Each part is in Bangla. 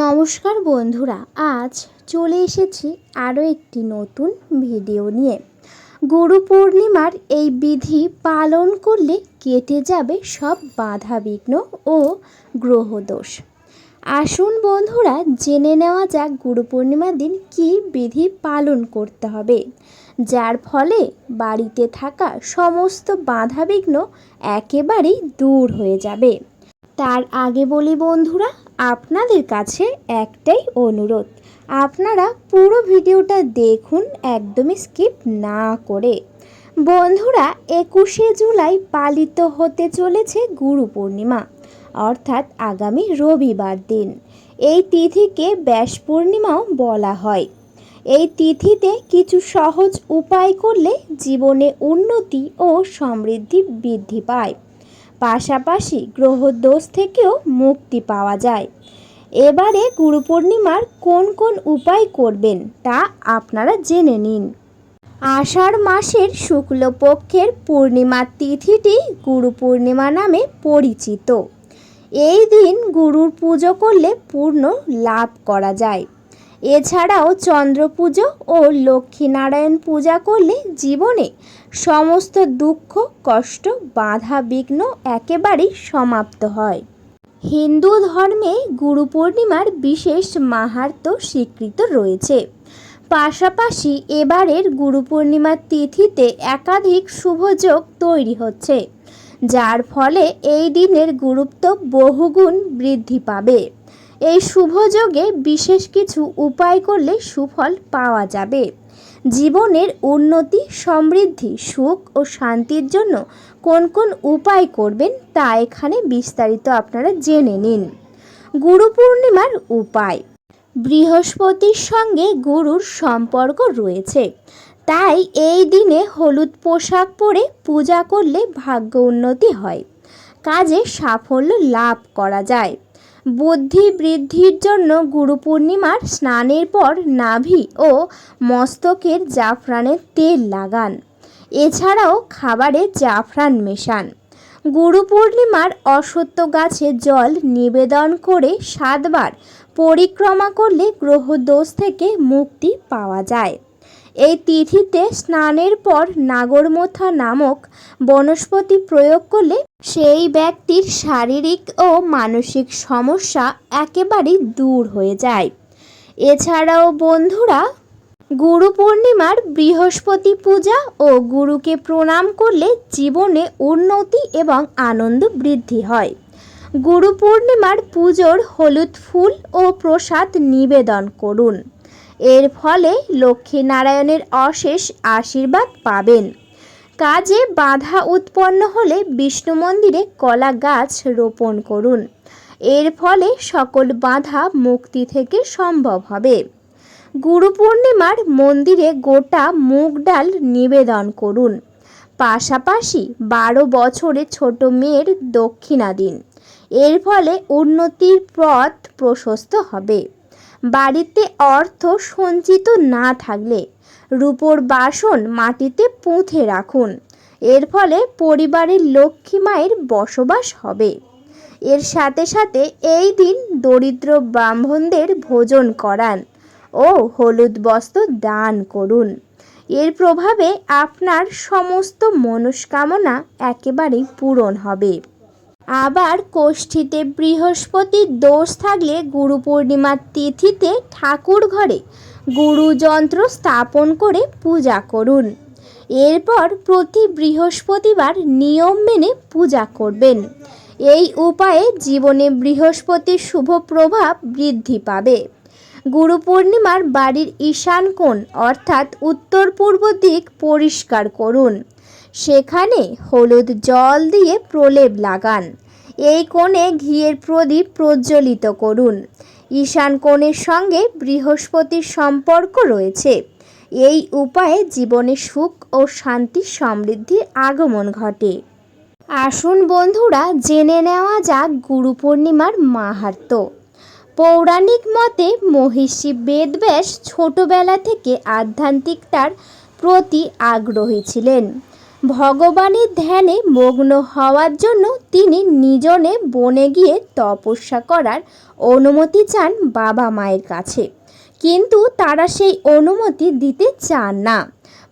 নমস্কার বন্ধুরা, আজ চলে এসেছি আরও একটি নতুন ভিডিও নিয়ে। গুরু পূর্ণিমার এই বিধি পালন করলে কেটে যাবে সব বাধা বিঘ্ন ও গ্রহদোষ। আসুন বন্ধুরা, জেনে নেওয়া যাক গুরু পূর্ণিমার দিন কী বিধি পালন করতে হবে। যার ফলে বাড়িতে থাকা সমস্ত বাধা বিঘ্ন একেবারেই দূর হয়ে যাবে। তার আগে বলি বন্ধুরা আপনাদের কাছে একটাই অনুরোধ, আপনারা পুরো ভিডিওটা দেখুন একদমই স্কিপ না করে। বন্ধুরা, একুশে জুলাই পালিত হতে চলেছে গুরু পূর্ণিমা, অর্থাৎ আগামী রবিবার দিন। এই তিথিকে ব্যাস পূর্ণিমাও বলা হয়। এই তিথিতে কিছু সহজ উপায় করলে জীবনে উন্নতি ও সমৃদ্ধি বৃদ্ধি পায়। পাশাপাশি গ্রহদোষ থেকেও মুক্তি পাওয়া যায়। এবারে গুরু পূর্ণিমার কোন কোন উপায় করবেন তা আপনারা জেনে নিন। আষাঢ় মাসের শুক্লপক্ষের পূর্ণিমা তিথিটি গুরু পূর্ণিমা নামে পরিচিত। এই দিন গুরুর পুজো করলে পূর্ণ লাভ করা যায়। এছাড়াও চন্দ্র পুজো ও লক্ষ্মীনারায়ণ পূজা করলে জীবনে সমস্ত দুঃখ, কষ্ট, বাধা, বিঘ্ন একেবারেই সমাপ্ত হয়। হিন্দু ধর্মে গুরু পূর্ণিমার বিশেষ মাহাত্ম স্বীকৃত রয়েছে। পাশাপাশি এবারের গুরু পূর্ণিমার তিথিতে একাধিক শুভযোগ তৈরি হচ্ছে, যার ফলে এই দিনের গুরুত্ব বহুগুণ বৃদ্ধি পাবে। এই শুভযোগে বিশেষ কিছু উপায় করলে সুফল পাওয়া যাবে। জীবনের উন্নতি, সমৃদ্ধি, সুখ ও শান্তির জন্য কোন কোন উপায় করবেন তা এখানে বিস্তারিত আপনারা জেনে নিন। গুরু পূর্ণিমার উপায়। বৃহস্পতির সঙ্গে গুরুর সম্পর্ক রয়েছে। তাই এই দিনে হলুদ পোশাক পরে পূজা করলে ভাগ্য উন্নতি হয়। কাজে সাফল্য লাভ করা যায়। বুদ্ধি বৃদ্ধির জন্য গুরু পূর্ণিমার স্নানের পর নাভি ও মস্তকের জাফরানের তেল লাগান। এছাড়াও খাবারে জাফরান মেশান। গুরু পূর্ণিমার অসত্য গাছে জল নিবেদন করে সাতবার পরিক্রমা করলে গ্রহদোষ থেকে মুক্তি পাওয়া যায়। এই তিথিতে স্নানের পর নাগরমোথা নামক বনস্পতি প্রয়োগ করলে সেই ব্যক্তির শারীরিক ও মানসিক সমস্যা একেবারেই দূর হয়ে যায়। এছাড়াও বন্ধুরা, গুরু পূর্ণিমার বৃহস্পতি পূজা ও গুরুকে প্রণাম করলে জীবনে উন্নতি এবং আনন্দ বৃদ্ধি হয়। গুরু পূর্ণিমার পুজোর হলুদ ফুল ও প্রসাদ নিবেদন করুন। এর ফলে লক্ষ্মীনারায়ণের অশেষ আশীর্বাদ পাবেন। কাজে বাধা উৎপন্ন হলে বিষ্ণু মন্দিরে কলা গাছ রোপণ করুন। এর ফলে সকল বাধা মুক্তি থেকে সম্ভব হবে। গুরু পূর্ণিমার মন্দিরে গোটা মুগ ডাল নিবেদন করুন। পাশাপাশি বারো বছরে ছোট মেয়ের দক্ষিণা দিন। এর ফলে উন্নতির পথ প্রশস্ত হবে। বাড়িতে অর্থ সঞ্চিত না থাকলে রূপোর বাসন মাটিতে পুঁথে রাখুন। এর ফলে পরিবারের লক্ষ্মী মায়ের বসবাস হবে। এর সাথে সাথে এই দিন দরিদ্র ব্রাহ্মণদের ভোজন করান ও হলুদ বস্ত্র দান করুন। এর প্রভাবে আপনার সমস্ত মনস্কামনা একেবারেই পূরণ হবে। আবার কোষ্ঠীতে বৃহস্পতির দোষ থাকলে গুরু পূর্ণিমার তিথিতে ঠাকুর ঘরে গুরু যন্ত্র স্থাপন করে পূজা করুন। এরপর প্রতি বৃহস্পতিবার নিয়ম মেনে পূজা করবেন। এই উপায়ে জীবনে বৃহস্পতির শুভ প্রভাব বৃদ্ধি পাবে। গুরু পূর্ণিমার বাড়ির ঈশান কোণ অর্থাৎ উত্তর পূর্ব দিক পরিষ্কার করুন। সেখানে হলুদ জল দিয়ে প্রলেপ লাগান। এই কোণে ঘিয়ের প্রদীপ প্রজ্বলিত করুন। ঈশান কোণের সঙ্গে বৃহস্পতির সম্পর্ক রয়েছে। এই উপায়ে জীবনে সুখ ও শান্তি সমৃদ্ধির আগমন ঘটে। আসুন বন্ধুরা, জেনে নেওয়া যাক গুরু পূর্ণিমার মাহাত্ম। পৌরাণিক মতে মহিষী বেদব্যাস ছোটবেলা থেকে আধ্যাত্মিকতার প্রতি আগ্রহী ছিলেন। ভগবানের ধ্যানে মগ্ন হওয়ার জন্য তিনি নিজনে বনে গিয়ে তপস্যা করার অনুমতি চান বাবা মায়ের কাছে। কিন্তু তারা সেই অনুমতি দিতে চান না।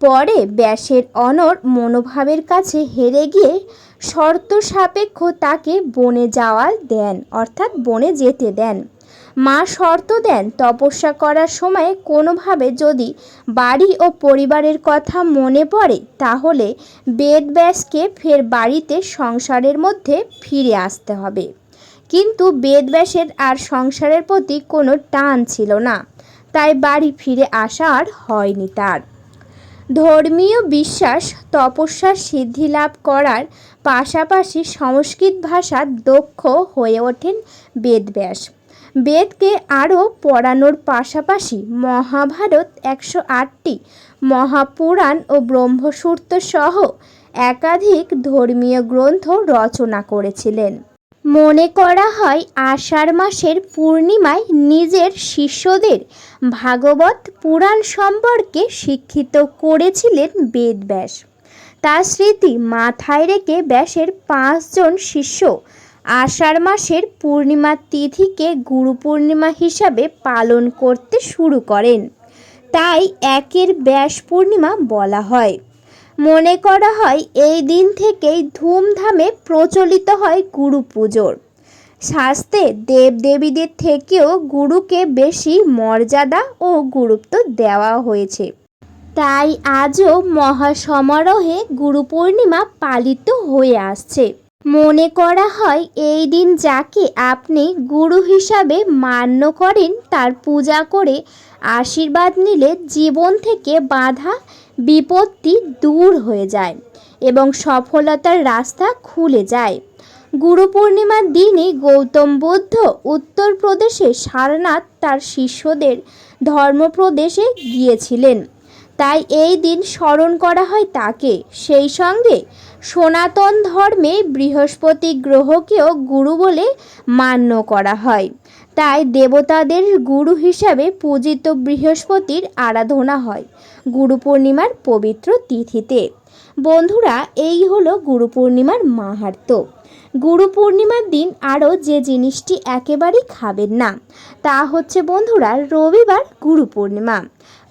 পরে ব্যাসের অনর মনোভাবের কাছে হেরে গিয়ে শর্ত সাপেক্ষ তাকে বনে যাওয়া দেন, অর্থাৎ বনে যেতে দেন। মা শর্ত দেন তপস্যা করার সময় কোনোভাবে যদি বাড়ি ও পরিবারের কথা মনে পড়ে, তাহলে বেদব্যাসকে ফের বাড়িতে সংসারের মধ্যে ফিরে আসতে হবে। কিন্তু বেদব্যাসের আর সংসারের প্রতি কোনো টান ছিল না, তাই বাড়ি ফিরে আসা আর হয়নি তার। ধর্মীয় বিশ্বাস তপস্যার সিদ্ধি লাভ করার পাশাপাশি সংস্কৃত ভাষার দক্ষ হয়ে ওঠেন বেদব্যাস বেদকে আরও পড়ানোর পাশাপাশি মহাভারত একশো আটটি মহাপুরাণ ও ব্রহ্মসূত্র সহ একাধিক ধর্মীয় গ্রন্থ রচনা করেছিলেন। মনে করা হয় আষাঢ় মাসের পূর্ণিমায় নিজের শিষ্যদের ভাগবত পুরাণ সম্পর্কে শিক্ষিত করেছিলেন বেদব্যাস। তার স্মৃতি মাথায় রেখে ব্যাসের পাঁচজন শিষ্য আষাঢ় মাসের পূর্ণিমা তিথিকে গুরু পূর্ণিমা হিসাবে পালন করতে শুরু করেন। তাই একের ব্যাস পূর্ণিমা বলা হয়। মনে করা হয় এই দিন থেকেই ধুমধামে প্রচলিত হয় গুরু পুজোর। শাস্তে দেবদেবীদের থেকেও গুরুকে বেশি মর্যাদা ও গুরুত্ব দেওয়া হয়েছে। তাই আজও মহাসমারোহে গুরু পূর্ণিমা পালিত হয়ে আসছে। মনে করা হয় এই দিন যাকে আপনি গুরু হিসাবে মান্য করেন, তার পূজা করে আশীর্বাদ নিলে জীবন থেকে বাধা, বিপত্তি দূর হয়ে যায় এবং সফলতার রাস্তা খুলে যায়। গুরু পূর্ণিমার দিনে গৌতম বুদ্ধ উত্তরপ্রদেশে সারনাথ তার শিষ্যদের ধর্মপ্রদেশে গিয়েছিলেন। তাই এই দিন স্মরণ করা হয় তাকে। সেই সঙ্গে সনাতন ধর্মে বৃহস্পতি গ্রহকেও গুরু বলে মান্য করা হয়। তাই দেবতাদের গুরু হিসাবে পূজিত বৃহস্পতির আরাধনা হয় গুরু পূর্ণিমার পবিত্র তিথিতে। বন্ধুরা, এই হলো গুরু পূর্ণিমার মাহাত্ম্য গুরু পূর্ণিমার দিন আরও যে জিনিসটি একেবারেই খাবেন না, তা হচ্ছে বন্ধুরা, রবিবার গুরু পূর্ণিমা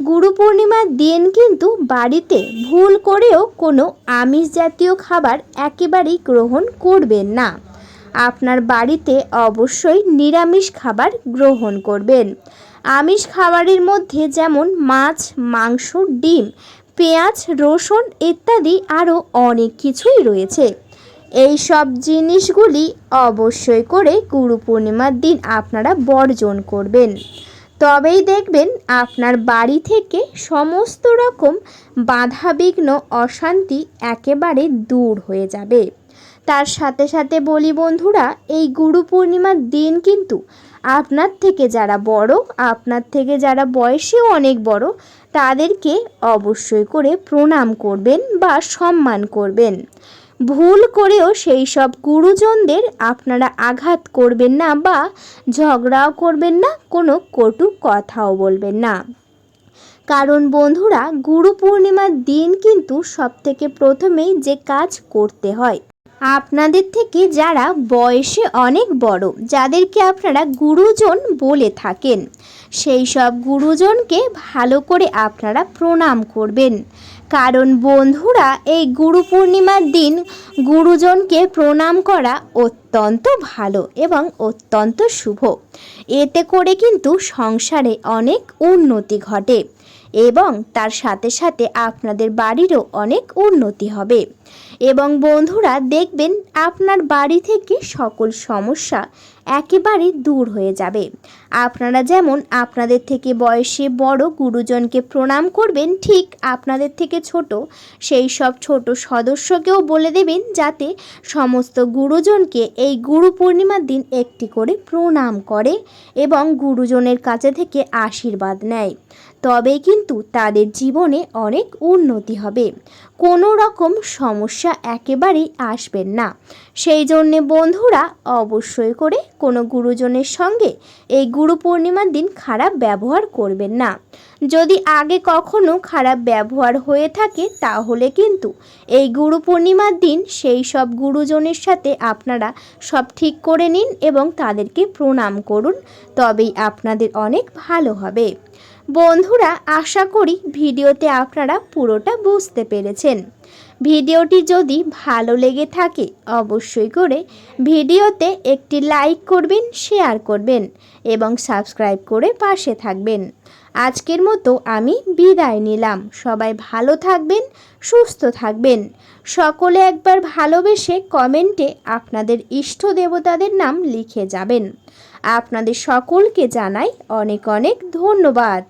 গুরু পূর্ণিমার দিন কিন্তু বাড়িতে ভুল করেও কোনো আমিষ জাতীয় খাবার একেবারেই গ্রহণ করবেন না। আপনার বাড়িতে অবশ্যই নিরামিষ খাবার গ্রহণ করবেন। আমিষ খাবারের মধ্যে যেমন মাছ, মাংস, ডিম, পেঁয়াজ, রসুন ইত্যাদি আরও অনেক কিছুই রয়েছে। এই সব জিনিসগুলি অবশ্যই করে গুরু পূর্ণিমার দিন আপনারা বর্জন করবেন। তবেই দেখবেন আপনার বাড়ি থেকে সমস্ত রকম বাধাবিঘ্ন অশান্তি একেবারে দূর হয়ে যাবে। তার সাথে সাথে বলি বন্ধুরা, এই গুরু পূর্ণিমার দিন কিন্তু আপনার থেকে যারা বড়, আপনার থেকে যারা বয়সেও অনেক বড়, তাদেরকে অবশ্যই করে প্রণাম করবেন বা সম্মান করবেন। ভুল করেও সেই সব গুরুজনদের আপনারা আঘাত করবেন না বা ঝগড়াও করবেন না, কোনো কটু কথাও বলবেন না। কারণ বন্ধুরা, গুরু পূর্ণিমার দিন কিন্তু সব থেকে প্রথমেই যে কাজ করতে হয়। আপনাদের থেকে যারা বয়সে অনেক বড়, যাদেরকে আপনারা গুরুজন বলে থাকেন, সেই সব গুরুজনকে ভালো করে আপনারা প্রণাম করবেন। কারণ বন্ধুরা, এই গুরু পূর্ণিমার দিন গুরুজনকে প্রণাম করা অত্যন্ত ভালো এবং অত্যন্ত শুভ। এতে করে কিন্তু সংসারে অনেক উন্নতি ঘটে এবং তার সাথে সাথে আপনাদের বাড়িরও অনেক উন্নতি হবে। এবং বন্ধুরা, দেখবেন আপনার বাড়ি থেকে সকল সমস্যা একেবারে দূর হয়ে যাবে। আপনারা যেমন আপনাদের থেকে বয়সে বড় গুরুজনকে প্রণাম করবেন, ঠিক আপনাদের থেকে ছোট, সেই সব ছোট সদস্যকেও বলে দেবেন যাতে সমস্ত গুরুজনকে এই গুরু পূর্ণিমার দিন একটি করে প্রণাম করে এবং গুরুজনের কাছে থেকে আশীর্বাদ নেয়। তবেই কিন্তু তাদের জীবনে অনেক উন্নতি হবে। কোনো রকম সমস্যা একেবারেই আসবেন না। সেই জন্যে বন্ধুরা, অবশ্যই করে কোনো গুরুজনের সঙ্গে এই গুরু পূর্ণিমার দিন খারাপ ব্যবহার করবেন না। যদি আগে কখনো খারাপ ব্যবহার হয়ে থাকে, তাহলে কিন্তু এই গুরু পূর্ণিমার দিন সেই সব গুরুজনের সাথে আপনারা সব ঠিক করে নিন এবং তাদেরকে প্রণাম করুন। তবেই আপনাদের অনেক ভালো হবে। বন্ধুরা, আশা করি ভিডিওতে আপনারা পুরোটা বুঝতে পেরেছেন। ভিডিওটি যদি ভালো লেগে থাকে, অবশ্যই করে ভিডিওতে একটি লাইক করবেন, শেয়ার করবেন এবং সাবস্ক্রাইব করে পাশে থাকবেন। আজকের মতো আমি বিদায় নিলাম। সবাই ভালো থাকবেন, সুস্থ থাকবেন। সকলে একবার ভালোবেসে কমেন্টে আপনাদের ইষ্ট দেবতাদের নাম লিখে যাবেন। আপনাদের সকলকে জানাই অনেক অনেক ধন্যবাদ।